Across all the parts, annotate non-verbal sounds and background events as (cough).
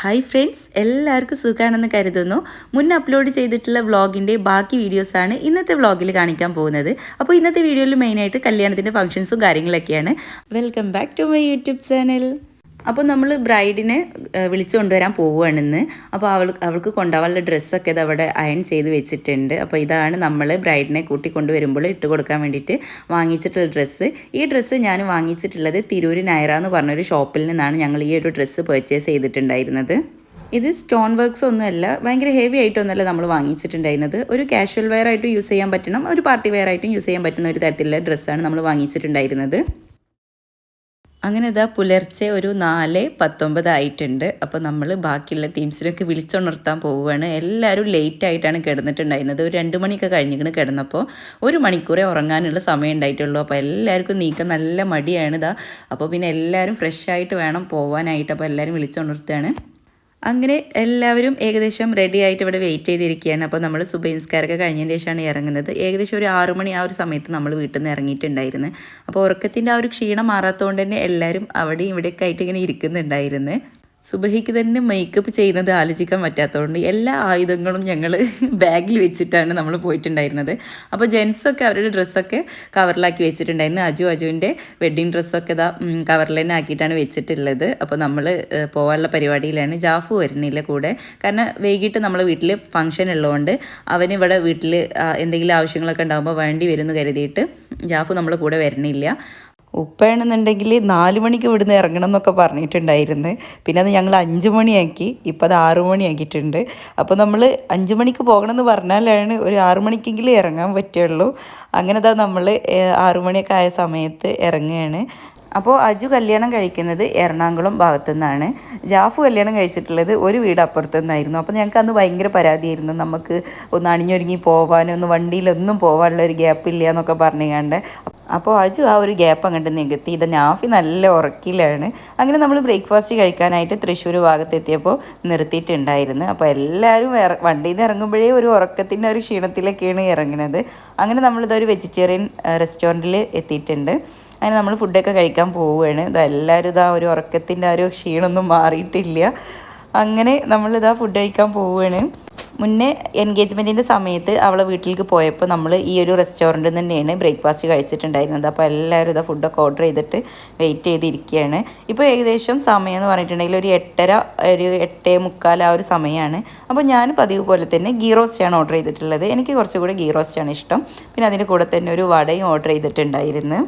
Hi friends എല്ലാവർക്കും സുഖമാണെന്ന് കരുതുന്നു. മുൻ അപ്ലോഡ് ചെയ്തിട്ടുള്ള വ്ളോഗിന്റെ ബാക്കി വീഡിയോസാണ് ഇന്നത്തെ വ്ളോഗിൽ കാണിക്കാൻ പോകുന്നത്. അപ്പോൾ ഇന്നത്തെ വീഡിയോയിൽ മെയിനായിട്ട് കല്യാണത്തിന്റെ ഫംഗ്ഷൻസും കാര്യങ്ങളൊക്കെയാണ്. Welcome back to my YouTube channel അപ്പോൾ നമ്മൾ ബ്രൈഡിനെ വിളിച്ചു കൊണ്ടുവരാൻ പോവുകയാണെന്ന്. അപ്പോൾ അവൾ അവൾക്ക് കൊണ്ടുപോകാനുള്ള ഡ്രസ്സൊക്കെ ഇത് അവിടെ അയൺ ചെയ്ത് വെച്ചിട്ടുണ്ട്. അപ്പോൾ ഇതാണ് നമ്മൾ ബ്രൈഡിനെ കൂട്ടി കൊണ്ടുവരുമ്പോൾ ഇട്ട് കൊടുക്കാൻ വേണ്ടിയിട്ട് വാങ്ങിച്ചിട്ടുള്ള ഡ്രസ്സ്. ഈ ഡ്രസ്സ് ഞാൻ വാങ്ങിച്ചിട്ടുള്ളത് തിരൂര് നയറ എന്ന് പറഞ്ഞൊരു ഷോപ്പിൽ നിന്നാണ് ഞങ്ങൾ ഈ ഒരു ഡ്രസ്സ് പർച്ചേസ് ചെയ്തിട്ടുണ്ടായിരുന്നത്. ഇത് സ്റ്റോൺ വർക്ക്സ് ഒന്നുമല്ല ഭയങ്കര ഹെവി ആയിട്ടൊന്നുമല്ല നമ്മൾ വാങ്ങിച്ചിട്ടുണ്ടായിരുന്നത്. ഒരു കാഷ്വൽ വെയർ ആയിട്ട് യൂസ് ചെയ്യാൻ പറ്റണം ഒരു പാർട്ടി വെയർ ആയിട്ടും യൂസ് ചെയ്യാൻ പറ്റുന്ന ഒരു തരത്തിലുള്ള ഡ്രസ്സാണ് നമ്മൾ വാങ്ങിച്ചിട്ടുണ്ടായിരുന്നത്. അങ്ങനെ ഇതാ പുലർച്ചെ ഒരു നാല് പത്തൊമ്പത് ആയിട്ടുണ്ട്. അപ്പോൾ നമ്മൾ ബാക്കിയുള്ള ടീംസിനൊക്കെ വിളിച്ചുണർത്താൻ പോവുകയാണ്. എല്ലാവരും ലേറ്റ് ആയിട്ടാണ് കിടന്നിട്ടുണ്ടായിരുന്നത്. ഒരു രണ്ട് മണിയൊക്കെ കഴിഞ്ഞിട്ട് കിടന്നപ്പോൾ ഒരു മണിക്കൂറേ ഉറങ്ങാനുള്ള സമയം ഉണ്ടായിട്ടുള്ളൂ. അപ്പോൾ എല്ലാവർക്കും നീക്കം നല്ല മടിയാണ് ഇതാ. അപ്പോൾ പിന്നെ എല്ലാവരും ഫ്രഷ് ആയിട്ട് വേണം പോവാനായിട്ട്. അപ്പോൾ എല്ലാവരും വിളിച്ചുണർത്തുകയാണ്. അങ്ങനെ എല്ലാവരും ഏകദേശം റെഡി ആയിട്ട് ഇവിടെ വെയിറ്റ് ചെയ്തിരിക്കുകയാണ്. അപ്പോൾ നമ്മൾ സുബൈൻസ്കാരൊക്കെ കഴിഞ്ഞതിന് ശേഷമാണ് ഇറങ്ങുന്നത്. ഏകദേശം ഒരു ആറു മണി ആ ഒരു സമയത്ത് നമ്മൾ വീട്ടിൽ നിന്ന് ഇറങ്ങിയിട്ടുണ്ടായിരുന്നു. അപ്പോൾ ഉറക്കത്തിന്റെ ആ ഒരു ക്ഷീണം മാറാത്തതുകൊണ്ട് തന്നെ എല്ലാവരും അവിടെയും ഇവിടെയൊക്കെ ആയിട്ട് ഇങ്ങനെ ഇരിക്കുന്നുണ്ടായിരുന്നു. സുബഹിക്ക് തന്നെ മേക്കപ്പ് ചെയ്യുന്നത് ആലോചിക്കാൻ പറ്റാത്തതുകൊണ്ട് എല്ലാ ആയുധങ്ങളും ഞങ്ങൾ ബാഗിൽ (laughs) വെച്ചിട്ടാണ് നമ്മൾ പോയിട്ടുണ്ടായിരുന്നത്. അപ്പോൾ ജെൻസൊക്കെ അവരുടെ ഡ്രസ്സൊക്കെ കവറിലാക്കി വെച്ചിട്ടുണ്ടായിരുന്നു. അജു അജുവിന്റെ വെഡ്ഡിങ് ഡ്രസ്സൊക്കെ ഇതാ കവറിൽ തന്നെ ആക്കിയിട്ടാണ് വെച്ചിട്ടുള്ളത്. അപ്പോൾ നമ്മൾ പോകാനുള്ള പരിപാടിയിലാണ്. ജാഫു വരുന്നില്ല കൂടെ. കാരണം വൈകിട്ട് നമ്മൾ വീട്ടിൽ ഫംഗ്ഷൻ ഉള്ളതുകൊണ്ട് അവനിവിടെ വീട്ടിൽ എന്തെങ്കിലും ആവശ്യങ്ങളൊക്കെ ഉണ്ടാകുമ്പോൾ വേണ്ടി വരുമെന്ന് കരുതിയിട്ട് ജാഫു നമ്മൾ കൂടെ വരുന്നില്ല ഉപ്പയാണെന്നുണ്ടെങ്കിൽ നാല് മണിക്ക് ഇവിടുന്ന് ഇറങ്ങണം എന്നൊക്കെ പറഞ്ഞിട്ടുണ്ടായിരുന്നു. പിന്നെ അത് ഞങ്ങൾ അഞ്ച് മണിയാക്കി. ഇപ്പം അത് ആറു മണിയാക്കിയിട്ടുണ്ട്. അപ്പോൾ നമ്മൾ അഞ്ച് മണിക്ക് പോകണം എന്ന് പറഞ്ഞാലാണ് ഒരു ആറു മണിക്കെങ്കിലും ഇറങ്ങാൻ പറ്റുള്ളൂ. അങ്ങനെ അതാ നമ്മൾ ആറു മണിയൊക്കെ ആയ സമയത്ത് ഇറങ്ങുകയാണ് അപ്പോൾ അജു കല്യാണം കഴിക്കുന്നത് എറണാകുളം ഭാഗത്തു നിന്നാണ് ജാഫു കല്യാണം കഴിച്ചിട്ടുള്ളത് ഒരു വീട് അപ്പുറത്തു നിന്നായിരുന്നു അപ്പോൾ ഞങ്ങൾക്ക് അന്ന് ഭയങ്കര പരാതിയായിരുന്നു. നമുക്ക് ഒന്ന് അണിഞ്ഞൊരുങ്ങി പോകാനും ഒന്ന് വണ്ടിയിലൊന്നും പോകാനുള്ള ഒരു ഗ്യാപ്പ് ഇല്ല എന്നൊക്കെ പറഞ്ഞുകൊണ്ട് അപ്പോൾ അജു ആ ഒരു ഗ്യാപ്പ് അങ്ങോട്ട് നികത്തി. ഇത് നാഫി നല്ല ഉറക്കിലാണ്. അങ്ങനെ നമ്മൾ ബ്രേക്ക്ഫാസ്റ്റ് കഴിക്കാനായിട്ട് തൃശ്ശൂർ ഭാഗത്തെത്തിയപ്പോൾ നിർത്തിയിട്ടുണ്ടായിരുന്നു. അപ്പോൾ എല്ലാവരും വണ്ടിയിൽ നിന്ന് ഇറങ്ങുമ്പോഴേ ഒരു ഉറക്കത്തിന്റെ ഒരു ക്ഷീണത്തിലൊക്കെയാണ് ഇറങ്ങുന്നത്. അങ്ങനെ നമ്മളിതൊരു വെജിറ്റേറിയൻ റെസ്റ്റോറന്റിൽ എത്തിയിട്ടുണ്ട്. അങ്ങനെ നമ്മൾ ഫുഡൊക്കെ കഴിക്കാൻ പോവുകയാണ്. ഇതെല്ലാവരും ഇതാ ഒരു ഉറക്കത്തിന്റെ ആ ഒരു ക്ഷീണമൊന്നും മാറിയിട്ടില്ല. അങ്ങനെ നമ്മളിതാ ഫുഡ് കഴിക്കാൻ പോവുകയാണ്. മുന്നേ എൻഗേജ്മെന്റിന്റെ സമയത്ത് അവളെ വീട്ടിലേക്ക് പോയപ്പോൾ നമ്മൾ ഈ ഒരു റെസ്റ്റോറന്റിൽ തന്നെയാണ് ബ്രേക്ക്ഫാസ്റ്റ് കഴിച്ചിട്ടുണ്ടായിരുന്നത്. അപ്പോൾ എല്ലാവരും ഇതാ ഫുഡൊക്കെ ഓർഡർ ചെയ്തിട്ട് വെയിറ്റ് ചെയ്തിരിക്കുകയാണ് ഇപ്പോൾ ഏകദേശം സമയം എന്ന് പറഞ്ഞിട്ടുണ്ടെങ്കിൽ ഒരു എട്ടര ഒരു എട്ടേ മുക്കാൽ ആ ഒരു സമയമാണ് അപ്പോൾ ഞാൻ പതിവ് പോലെ തന്നെ ഗീ റോസ്റ്റാണ് ഓർഡർ ചെയ്തിട്ടുള്ളത്. എനിക്ക് കുറച്ചുകൂടി ഗീ റോസ്റ്റാണ് ഇഷ്ടം. പിന്നെ അതിന്റെ കൂടെ തന്നെ ഒരു വടയും ഓർഡർ ചെയ്തിട്ടുണ്ടായിരുന്നു.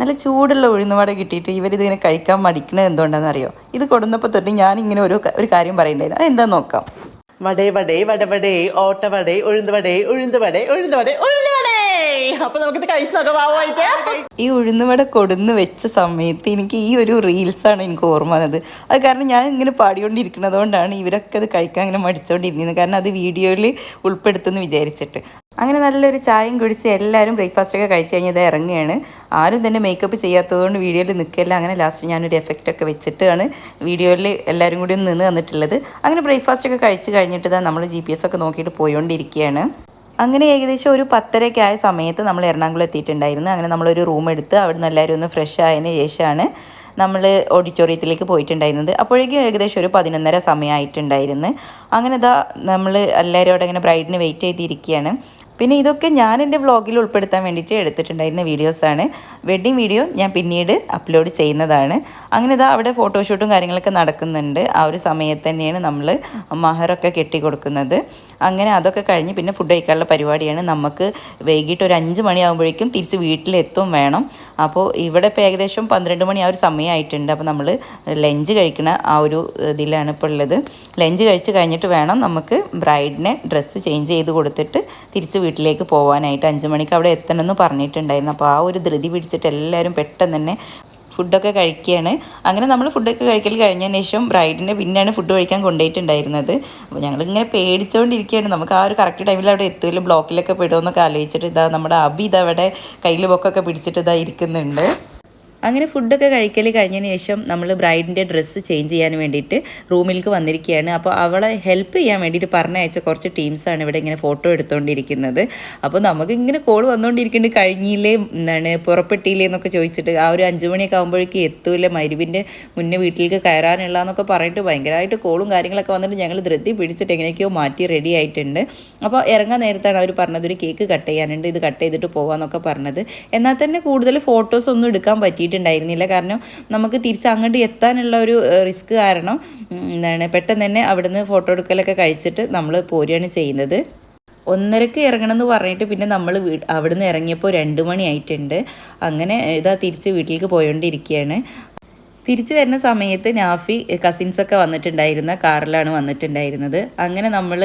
നല്ല ചൂടുള്ള ഉഴുന്നുവട കിട്ടിയിട്ട് ഇവരിതിങ്ങനെ കഴിക്കാൻ മടിക്കണത് എന്തുകൊണ്ടാണെന്ന് അറിയോ ഇത് കൊടുന്നപ്പോൾ തൊട്ട് ഞാനിങ്ങനെ ഒരു ഒരു കാര്യം പറയണ്ടായിരുന്നു. അത് എന്താ നോക്കാം. വടേ വടേ വടവടേ ഓട്ടവടേ ഉഴുന്നുവടേ ഉഴുന്നുവടേ ഉഴുന്നുവടേ ഉഴുന്നുവടേ അപ്പൊ നോക്കാം വാവുമായിട്ട് ഈ ഉഴുന്നുവട കൊടുന്ന് വെച്ച സമയത്ത് എനിക്ക് ഈ ഒരു റീൽസ് ആണ് എനിക്ക് ഓർമ്മ വന്നത്. അത് കാരണം ഞാൻ ഇങ്ങനെ പാടിക്കൊണ്ടിരിക്കുന്നത് ഇവരൊക്കെ അത് കഴിക്കാൻ ഇങ്ങനെ മടിച്ചുകൊണ്ടിരുന്നത് കാരണം അത് വീഡിയോയിൽ ഉൾപ്പെടുത്തുമെന്ന് വിചാരിച്ചിട്ട്. അങ്ങനെ നല്ലൊരു ചായയും കുടിച്ച് എല്ലാവരും ബ്രേക്ക്ഫാസ്റ്റ് ഒക്കെ കഴിച്ച് കഴിഞ്ഞത് ഇറങ്ങുകയാണ്. ആരും തന്നെ മേക്കപ്പ് ചെയ്യാത്തതുകൊണ്ട് വീഡിയോയിൽ നിൽക്കില്ല അങ്ങനെ ലാസ്റ്റ് ഞാനൊരു എഫക്റ്റൊക്കെ വെച്ചിട്ടാണ് വീഡിയോയിൽ എല്ലാവരും കൂടി ഒന്ന് നിന്ന് തന്നിട്ടുള്ളത്. അങ്ങനെ ബ്രേക്ക്ഫാസ്റ്റ് ഒക്കെ കഴിച്ച് കഴിഞ്ഞിട്ട് തന്നെ നമ്മൾ ജി പി എസ് ഒക്കെ നോക്കിയിട്ട് പോയിക്കൊണ്ടിരിക്കുകയാണ് അങ്ങനെ ഏകദേശം ഒരു പത്തരയ്ക്ക് ആയ സമയത്ത് നമ്മൾ എറണാകുളം എത്തിയിട്ടുണ്ടായിരുന്നു. അങ്ങനെ നമ്മളൊരു റൂം എടുത്ത് അവിടെ നിന്ന് എല്ലാവരും ഒന്ന് ഫ്രഷ് ആയതിന് ശേഷമാണ് നമ്മൾ ഓഡിറ്റോറിയത്തിലേക്ക് പോയിട്ടുണ്ടായിരുന്നത്. അപ്പോഴേക്കും ഏകദേശം ഒരു പതിനൊന്നര സമയമായിട്ടുണ്ടായിരുന്നു. അങ്ങനെ ഇതാ നമ്മൾ എല്ലാവരും അവിടെ ഇങ്ങനെ ബ്രൈഡിന് വെയിറ്റ് ചെയ്തിരിക്കുകയാണ്. പിന്നെ ഇതൊക്കെ ഞാൻ എന്റെ വ്ളോഗിൽ ഉൾപ്പെടുത്താൻ വേണ്ടിയിട്ട് എടുത്തിട്ടുണ്ടായിരുന്ന വീഡിയോസാണ്. വെഡ്ഡിങ് വീഡിയോ ഞാൻ പിന്നീട് അപ്ലോഡ് ചെയ്യുന്നതാണ്. അങ്ങനെ ഇതാ അവിടെ ഫോട്ടോഷൂട്ടും കാര്യങ്ങളൊക്കെ നടക്കുന്നുണ്ട്. ആ ഒരു സമയത്ത് തന്നെയാണ് നമ്മൾ മഹറൊക്കെ കെട്ടി കൊടുക്കുന്നത് അങ്ങനെ അതൊക്കെ കഴിഞ്ഞ് പിന്നെ ഫുഡ് കഴിക്കാനുള്ള പരിപാടിയാണ്. നമുക്ക് വൈകിട്ട് ഒരു അഞ്ച് മണിയാകുമ്പോഴേക്കും തിരിച്ച് വീട്ടിലെത്തും വേണം. അപ്പോൾ ഇവിടെ ഇപ്പോൾ ഏകദേശം പന്ത്രണ്ട് മണി ആ ഒരു സമയമായിട്ടുണ്ട്. അപ്പോൾ നമ്മൾ ലഞ്ച് കഴിക്കണ ആ ഒരു ഇതിലാണ് ഇപ്പോൾ ഉള്ളത്. ലഞ്ച് കഴിച്ച് കഴിഞ്ഞിട്ട് വേണം നമുക്ക് ബ്രൈഡിനെ ഡ്രസ്സ് ചേഞ്ച് ചെയ്ത് കൊടുത്തിട്ട് തിരിച്ച് വീട്ടിലേക്ക് പോകാനായിട്ട് അഞ്ച് മണിക്ക് അവിടെ എത്തണമെന്ന് പറഞ്ഞിട്ടുണ്ടായിരുന്നു. അപ്പോൾ ആ ഒരു ധൃതി പിടിച്ചിട്ട് എല്ലാവരും പെട്ടെന്ന് തന്നെ ഫുഡൊക്കെ കഴിക്കുകയാണ്. അങ്ങനെ നമ്മൾ ഫുഡൊക്കെ കഴിക്കൽ കഴിഞ്ഞതിന് ശേഷം ബ്രൈഡിനെ പിന്നെയാണ് ഫുഡ് കഴിക്കാൻ കൊണ്ടുപോയിട്ടുണ്ടായിരുന്നത്. അപ്പോൾ ഞങ്ങളിങ്ങനെ പേടിച്ചുകൊണ്ടിരിക്കുകയാണ്. നമുക്ക് ആ ഒരു കറക്റ്റ് ടൈമിൽ അവിടെ എത്തുമല്ലോ ബ്ലോക്കിലൊക്കെ പെടുമെന്നൊക്കെ ആലോചിച്ചിട്ട് ഇതാ നമ്മുടെ അബി ഇതവിടെ കയ്യിൽ ബൊക്കൊക്കെ പിടിച്ചിട്ട് ഇതാ ഇരിക്കുന്നുണ്ട്. അങ്ങനെ ഫുഡൊക്കെ കഴിക്കൽ കഴിഞ്ഞതിന് ശേഷം നമ്മൾ ബ്രൈഡിന്റെ ഡ്രസ്സ് ചേഞ്ച് ചെയ്യാൻ വേണ്ടിയിട്ട് റൂമിലേക്ക് വന്നിരിക്കുകയാണ്. അപ്പോൾ അവളെ ഹെൽപ്പ് ചെയ്യാൻ വേണ്ടിയിട്ട് പറഞ്ഞയച്ച കുറച്ച് ടീംസാണ് ഇവിടെ ഇങ്ങനെ ഫോട്ടോ എടുത്തുകൊണ്ടിരിക്കുന്നത് അപ്പോൾ നമുക്ക് ഇങ്ങനെ കോൾ വന്നുകൊണ്ടിരിക്കുന്നുണ്ട് കഴിഞ്ഞില്ലേ? എന്താണ്? പുറപ്പെട്ടില്ലേ എന്നൊക്കെ ചോദിച്ചിട്ട് ആ ഒരു അഞ്ച് മണിയൊക്കെ ആകുമ്പോഴേക്കും എത്തൂല മരുവിന്റെ മുന്നേ വീട്ടിലേക്ക് കയറാനുള്ള എന്നൊക്കെ പറഞ്ഞിട്ട് ഭയങ്കരമായിട്ട് കോളും കാര്യങ്ങളൊക്കെ വന്നിട്ട് ഞങ്ങൾ ധൃതി പിടിച്ചിട്ട് എങ്ങനെയൊക്കെയോ മാറ്റി റെഡി ആയിട്ടുണ്ട്. അപ്പോൾ ഇറങ്ങാൻ നേരത്താണ് അവർ പറഞ്ഞത്. ഒരു കേക്ക് കട്ട് ചെയ്യാനുണ്ട്. ഇത് കട്ട് ചെയ്തിട്ട് പോകാമെന്നൊക്കെ പറഞ്ഞത്. എന്നാൽ തന്നെ കൂടുതൽ ഫോട്ടോസ് ഒന്നും എടുക്കാൻ പറ്റിയിട്ടുണ്ടായിരുന്നില്ല കാരണം നമുക്ക് തിരിച്ച് അങ്ങോട്ട് എത്താനുള്ള ഒരു റിസ്ക് കാരണം എന്താണ് പെട്ടെന്ന് തന്നെ അവിടുന്ന് ഫോട്ടോ എടുക്കലൊക്കെ കഴിച്ചിട്ട് നമ്മൾ പോരുകയാണ് ചെയ്യുന്നത്. ഒന്നരക്ക് ഇറങ്ങണം എന്ന് പറഞ്ഞിട്ട് പിന്നെ നമ്മൾ വീ അവിടുന്ന് ഇറങ്ങിയപ്പോൾ രണ്ട് മണി ആയിട്ടുണ്ട്. അങ്ങനെ ഇതാ തിരിച്ച് വീട്ടിലേക്ക് പോയോണ്ടിരിക്കുകയാണ് തിരിച്ചു വരുന്ന സമയത്ത് നാഫി കസിൻസൊക്കെ വന്നിട്ടുണ്ടായിരുന്ന കാറിലാണ് വന്നിട്ടുണ്ടായിരുന്നത്. അങ്ങനെ നമ്മൾ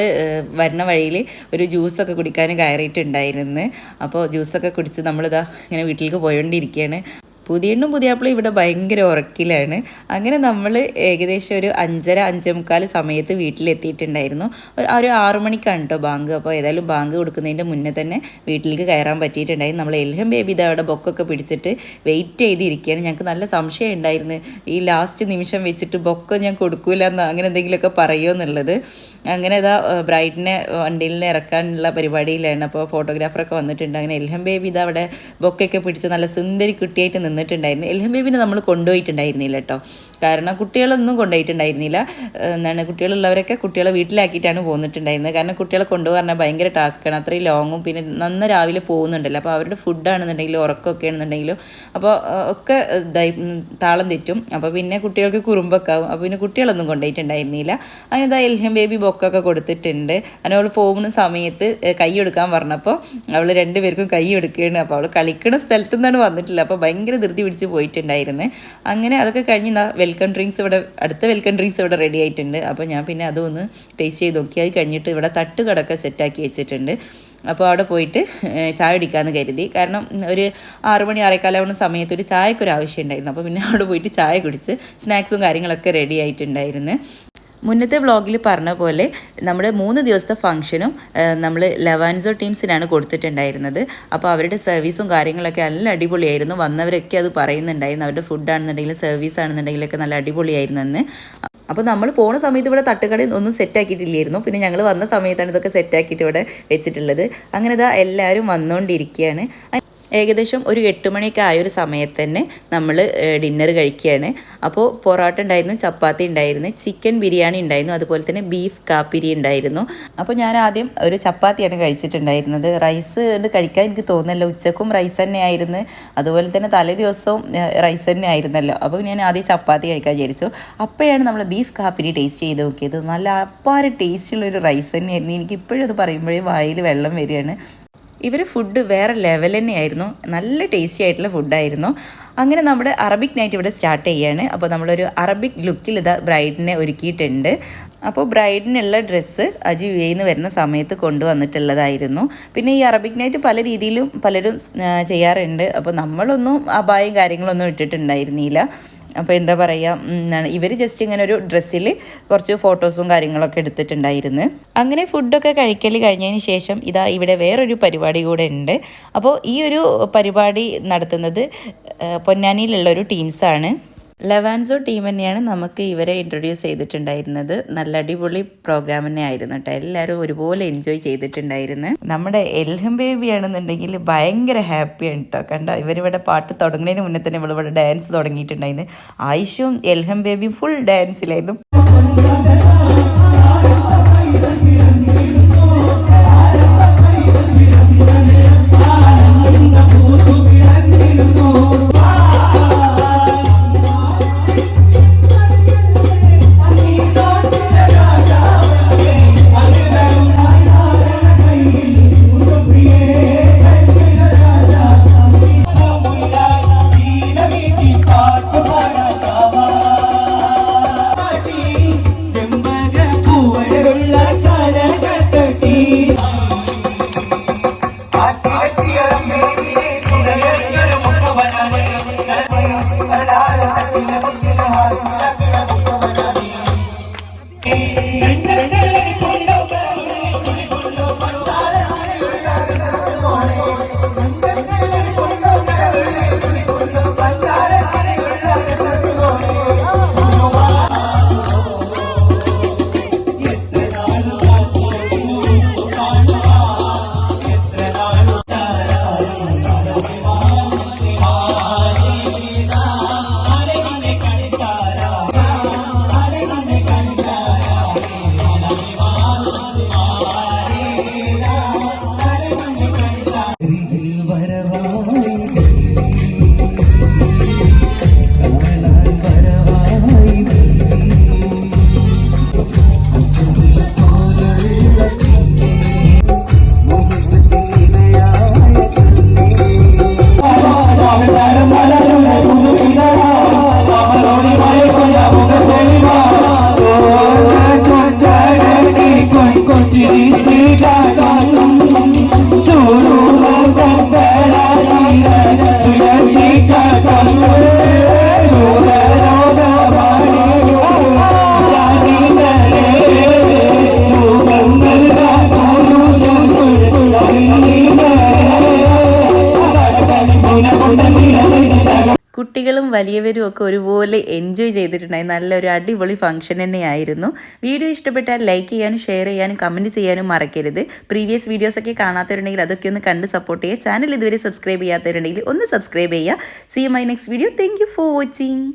വരുന്ന വഴിയിൽ ഒരു ജ്യൂസൊക്കെ കുടിക്കാൻ കയറിയിട്ടുണ്ടായിരുന്നു. അപ്പോൾ ജ്യൂസൊക്കെ കുടിച്ച് നമ്മളിതാ ഇങ്ങനെ വീട്ടിലേക്ക് പോയോണ്ടിരിക്കുകയാണ് പുതിയണ്ണും പുതിയാപ്പിളും ഇവിടെ ഭയങ്കര ഉറക്കിലാണ്. അങ്ങനെ നമ്മൾ ഏകദേശം ഒരു അഞ്ചര അഞ്ചേ മുക്കാൽ സമയത്ത് വീട്ടിലെത്തിയിട്ടുണ്ടായിരുന്നു. ഒരു- ഒരു ആറു മണിക്കാണ് കേട്ടോ ബാങ്ക്. അപ്പോൾ ഏതായാലും ബാങ്ക് കൊടുക്കുന്നതിന്റെ മുന്നേ തന്നെ വീട്ടിലേക്ക് കയറാൻ പറ്റിയിട്ടുണ്ടായിരുന്നു നമ്മൾ എൽഹം ബേബി ഇത് അവിടെ ബൊക്കൊക്കെ പിടിച്ചിട്ട് വെയിറ്റ് ചെയ്തിരിക്കുകയാണ്. ഞങ്ങൾക്ക് നല്ല സംശയം ഉണ്ടായിരുന്നു. ഈ ലാസ്റ്റ് നിമിഷം വെച്ചിട്ട് ബൊക്ക ഞാൻ കൊടുക്കൂല എന്ന് അങ്ങനെ എന്തെങ്കിലുമൊക്കെ പറയുമോ എന്നുള്ളത്. അങ്ങനെ ഇതാ ബ്രൈഡിനെ വണ്ടിയിൽ നിന്ന് ഇറക്കാനുള്ള പരിപാടിയിലാണ്. അപ്പോൾ ഫോട്ടോഗ്രാഫറൊക്കെ വന്നിട്ടുണ്ട്. അങ്ങനെ എൽഹം ബേബി ഇത് അവിടെ ബൊക്കൊക്കെ പിടിച്ച് നല്ല സുന്ദരി കുട്ടിയായിട്ട് നിന്നിട്ടുണ്ടായിരുന്നു എൽഹം ബേബിനെ നമ്മൾ കൊണ്ടുപോയിട്ടുണ്ടായിരുന്നില്ല കേട്ടോ. കാരണം കുട്ടികളൊന്നും കൊണ്ടുപോയിട്ടുണ്ടായിരുന്നില്ല. എന്താണ് കുട്ടികളുള്ളവരൊക്കെ കുട്ടികളെ വീട്ടിലാക്കിയിട്ടാണ് പോന്നിട്ടുണ്ടായിരുന്നത്. കാരണം കുട്ടികളെ കൊണ്ടുപോകാൻ ഭയങ്കര ടാസ്ക്കാണ്. അത്രയും ലോങ്ങും പിന്നെ നന്ന രാവിലെ പോകുന്നുണ്ടല്ലോ. അപ്പോൾ അവരുടെ ഫുഡാണെന്നുണ്ടെങ്കിലും ഉറക്കമൊക്കെ ആണെന്നുണ്ടെങ്കിലും അപ്പോൾ ഒക്കെ താളം തെറ്റും. അപ്പോൾ പിന്നെ കുട്ടികൾക്ക് കുറുമ്പൊക്കെ ആവും. അപ്പോൾ പിന്നെ കുട്ടികളൊന്നും കൊണ്ടുപോയിട്ടുണ്ടായിരുന്നില്ല. അതിനെന്താ എൽഹം ബേബി ബൊക്കൊക്കെ കൊടുത്തിട്ടുണ്ട്. അങ്ങനെ അവൾ പോകുന്ന സമയത്ത് കൈ എടുക്കാൻ പറഞ്ഞപ്പോൾ അവൾ രണ്ടുപേർക്കും കൈ എടുക്കുകയാണ്. അപ്പോൾ അവൾ കളിക്കുന്ന സ്ഥലത്തു നിന്നാണ് വന്നിട്ടില്ല അപ്പോൾ ഭയങ്കര ധൃതി പിടിച്ച് പോയിട്ടുണ്ടായിരുന്നു. അങ്ങനെ അതൊക്കെ കഴിഞ്ഞ് വെൽക്കം ഡ്രിങ്ക്സ് ഇവിടെ അടുത്ത വെൽക്കം ഡ്രിങ്ക്സ് ഇവിടെ റെഡി ആയിട്ടുണ്ട്. അപ്പോൾ ഞാൻ പിന്നെ അതൊന്ന് ടേസ്റ്റ് ചെയ്ത് നോക്കി. അത് കഴിഞ്ഞിട്ട് ഇവിടെ തട്ടുകടൊക്കെ സെറ്റാക്കി വെച്ചിട്ടുണ്ട്. അപ്പോൾ അവിടെ പോയിട്ട് ചായ കുടിക്കാമെന്ന് കരുതി. കാരണം ഒരു ആറു മണി ആറേക്കാലാവുന്ന സമയത്ത് ഒരു ചായക്കൊരു ആവശ്യം ഉണ്ടായിരുന്നു. അപ്പോൾ പിന്നെ അവിടെ പോയിട്ട് ചായ കുടിച്ച് സ്നാക്സും കാര്യങ്ങളൊക്കെ റെഡി ആയിട്ടുണ്ടായിരുന്നു. മുന്നത്തെ വ്ളോഗിൽ പറഞ്ഞ പോലെ നമ്മുടെ മൂന്ന് ദിവസത്തെ ഫംഗ്ഷനും നമ്മൾ ലവാൻസോ ടീംസിനാണ് കൊടുത്തിട്ടുണ്ടായിരുന്നത്. അപ്പോൾ അവരുടെ സർവീസും കാര്യങ്ങളൊക്കെ നല്ല അടിപൊളിയായിരുന്നു. വന്നവരൊക്കെ അത് പറയുന്നുണ്ടായിരുന്നു. അവരുടെ ഫുഡാണെന്നുണ്ടെങ്കിലും സർവീസ് ആണെന്നുണ്ടെങ്കിലൊക്കെ നല്ല അടിപൊളിയായിരുന്നു എന്ന് അപ്പോൾ നമ്മൾ പോണ സമയത്ത് ഇവിടെ തട്ടുകട ഒന്നും സെറ്റാക്കിയിട്ടില്ലായിരുന്നു പിന്നെ ഞങ്ങൾ വന്ന സമയത്താണ് ഇതൊക്കെ സെറ്റാക്കിയിട്ട് ഇവിടെ വെച്ചിട്ടുള്ളത്. അങ്ങനെ ഇതാ എല്ലാവരും വന്നുകൊണ്ടിരിക്കുകയാണ് ഏകദേശം ഒരു എട്ട് മണിയൊക്കെ ആയ ഒരു സമയത്ത് തന്നെ നമ്മൾ ഡിന്നർ കഴിക്കുകയാണ്. അപ്പോൾ പൊറോട്ട ഉണ്ടായിരുന്നു ചപ്പാത്തി ഉണ്ടായിരുന്നു ചിക്കൻ ബിരിയാണി ഉണ്ടായിരുന്നു അതുപോലെ തന്നെ ബീഫ് കാപ്പിരി ഉണ്ടായിരുന്നു. അപ്പോൾ ഞാൻ ആദ്യം ഒരു ചപ്പാത്തിയാണ് കഴിച്ചിട്ടുണ്ടായിരുന്നത്. റൈസ് കഴിക്കാൻ എനിക്ക് തോന്നുന്നില്ല. ഉച്ചക്കും റൈസ് തന്നെ ആയിരുന്നു അതുപോലെ തന്നെ തലേ ദിവസവും റൈസ് തന്നെ ആയിരുന്നല്ലോ അപ്പോൾ ഞാൻ ആദ്യം ചപ്പാത്തി കഴിക്കാൻ വിചാരിച്ചു. അപ്പോഴാണ് നമ്മൾ ബീഫ് കാപ്പിരി ടേസ്റ്റ് ചെയ്ത് നോക്കിയത്. നല്ല അപ്പാര ടേസ്റ്റുള്ളൊരു റൈസ് തന്നെയായിരുന്നു. എനിക്ക് ഇപ്പോഴും അത് പറയുമ്പോഴേ വായിൽ വെള്ളം വരികയാണ്. ഇവർ ഫുഡ് വേറെ ലെവൽ തന്നെയായിരുന്നു. നല്ല ടേസ്റ്റി ആയിട്ടുള്ള ഫുഡായിരുന്നു അങ്ങനെ നമ്മുടെ അറബിക് നൈറ്റ് ഇവിടെ സ്റ്റാർട്ട് ചെയ്യാണ്. അപ്പോൾ നമ്മളൊരു അറബിക് ലുക്കിൽ ഇതാ ബ്രൈഡിനെ ഒരുക്കിയിട്ടുണ്ട്. അപ്പോൾ ബ്രൈഡിനുള്ള ഡ്രസ്സ് അജു യു വരുന്ന സമയത്ത് കൊണ്ടുവന്നിട്ടുള്ളതായിരുന്നു. പിന്നെ ഈ അറബിക് നൈറ്റ് പല രീതിയിലും പലരും ചെയ്യാറുണ്ട്. അപ്പോൾ നമ്മളൊന്നും അപായം കാര്യങ്ങളൊന്നും ഇട്ടിട്ടുണ്ടായിരുന്നില്ല. അപ്പോൾ എന്താ പറയുക ഇവർ ജസ്റ്റ് ഇങ്ങനെ ഒരു ഡ്രസ്സിൽ കുറച്ച് ഫോട്ടോസും കാര്യങ്ങളൊക്കെ എടുത്തിട്ടുണ്ടായിരുന്നു. അങ്ങനെ ഫുഡൊക്കെ കഴിക്കൽ കഴിഞ്ഞതിന് ശേഷം ഇതാ ഇവിടെ വേറൊരു പരിപാടി കൂടെ ഉണ്ട്. അപ്പോൾ ഈ ഒരു പരിപാടി നടത്തുന്നത് പൊന്നാനിയിലുള്ള ഒരു ടീംസാണ്. ലവാൻസോ ടീം തന്നെയാണ് നമുക്ക് ഇവരെ ഇൻട്രൊഡ്യൂസ് ചെയ്തിട്ടുണ്ടായിരുന്നത്. നല്ല അടിപൊളി പ്രോഗ്രാം തന്നെ ആയിരുന്നു കേട്ടോ. എല്ലാവരും ഒരുപോലെ എൻജോയ് ചെയ്തിട്ടുണ്ടായിരുന്നു. നമ്മുടെ എൽഹം ബേബി ആണെന്നുണ്ടെങ്കിൽ ഭയങ്കര ഹാപ്പിയാണ് കേട്ടോ. കണ്ട? ഇവരിവിടെ പാട്ട് തുടങ്ങുന്നതിന് മുന്നേ തന്നെ ഇവളിവിടെ ഡാൻസ് തുടങ്ങിയിട്ടുണ്ടായിരുന്നു. ആയിഷും എൽഹം ബേബിയും ഫുൾ ഡാൻസിലായിരുന്നു ും যায় കുട്ടികളും വലിയവരും ഒക്കെ ഒരുപോലെ എൻജോയ് ചെയ്തിട്ടുണ്ടായി. നല്ലൊരു അടിപൊളി ഫംഗ്ഷൻ തന്നെയായിരുന്നു. വീഡിയോ ഇഷ്ടപ്പെട്ടാൽ ലൈക്ക് ചെയ്യാനും ഷെയർ ചെയ്യാനും കമന്റ് ചെയ്യാനും മറക്കരുത്. പ്രീവിയസ് വീഡിയോസൊക്കെ കാണാത്തവരുണ്ടെങ്കിൽ അതൊക്കെ ഒന്ന് കണ്ട് സപ്പോർട്ട് ചെയ്യുക. ചാനൽ ഇതുവരെ സബ്സ്ക്രൈബ് ചെയ്യാത്തവരുണ്ടെങ്കിൽ ഒന്ന് സബ്സ്ക്രൈബ് ചെയ്യുക. See my next video thank for watching